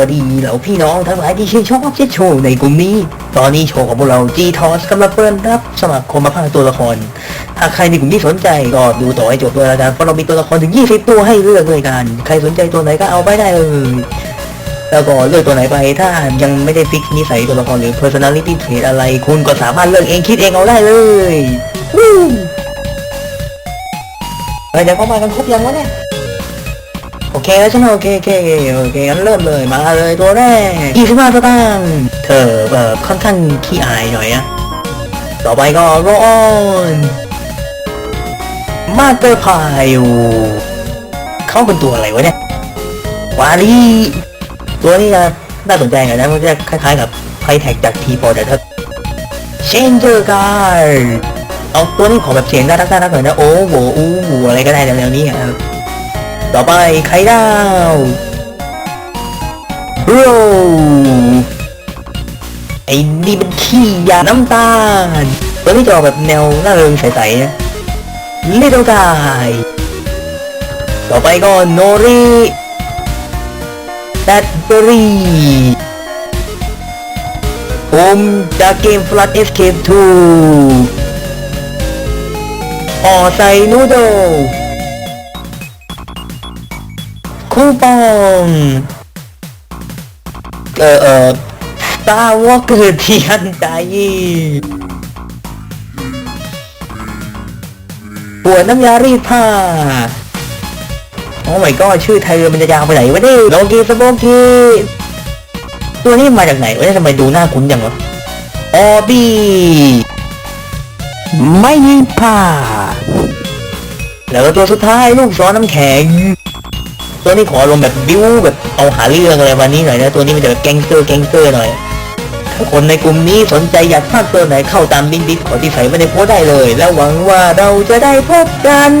วัสดีเหล่าพี่น้องทั้งหลายที่ชื่นชอบเช่นโชว์ในกลุ่มนี้ ตอนนี้โชว์ของพวกเรา G t o s กำลังเปิดรับสมัครคนมาพากตัวละคร หากใครในกลุ่มที่สนใจก็ดูต่อให้จบด้วยล้วกันเพราะเรามีตัวละครถึง 20 ตัวให้เลือกเลยกัน ใครสนใจตัวไหนก็เอาไปได้เลยแล้วก็เลือกตัวไหนไปถ้ายังไม่ได้ฟิกนิสัยตัวละครหรือ personality trait อะไร คุณก็สามารถเลือกเองคิดเองเอาได้เลยวู้เฮ้ยเดี๋ยวเข้ามากันครบยังวะเนี่ย โอเคแล้วใช่ไหมโอเคโอเคโอเคงั้นเริ่มเลยมาเลยตัวแรกยี่สิบห้าสตางค์เธอเอ่อค่อนข้างขี้อายหน่อยอะต่อไปก็โรออนมาเตอร์พายเขาเป็นตัวอะไรวะเนี่ยวาลีตัวนี้นะน่าสนใจหน่อยนะมันจะคล้ายๆกับไพแท็กจากทีพอแต่ถ้าเชนเจอร์การเอาตัวนี้ขอแบบเสียงน่ารักน่ากหน่อยนะโอ้โหอู้หูอะไรก็ได้แนวๆนี้ครับ ต่อไปไข่ดาวโรไอ้นี่มันขี้ยาน้ำตาลตัวนี้จะออกแบบแนวน่าเริงใสๆนะลิตเติ้ลกายต่อไปก็โนริแบตเตอรี่ผมจากเกม Flood Escape 2ออใส่นูโด คูปองเออเออตาวอเกิดเทียนใจหัวน้ำยารีดผ้าโอ้ไม่ก็ชื่อเธอมันจะยาวไปไหนวะนี่โลกีสโบกีตัวนี้มาจากไหนวะนี่ทำไมดูหน้าคุ้นจังวะออบี้ไม่ยิงผ้าแล้วก็ตัวสุดท้ายลูกศรน้ำแข็ง ตัวนี้ขอรวมแบบบิ้วแบบเอาหาเรื่องอะไรวันนี้หน่อยนะตัวนี้มันจะแบบแก๊งเกอร์แก๊งเกอร์หน่อยถ้าคนในกลุ่มนี้สนใจอยากพากตัวไหนเข้าตามลิงก์ดิสขอที่ใส่ไว้ในโพสได้เลย แล้วหวังว่าเราจะได้พบกัน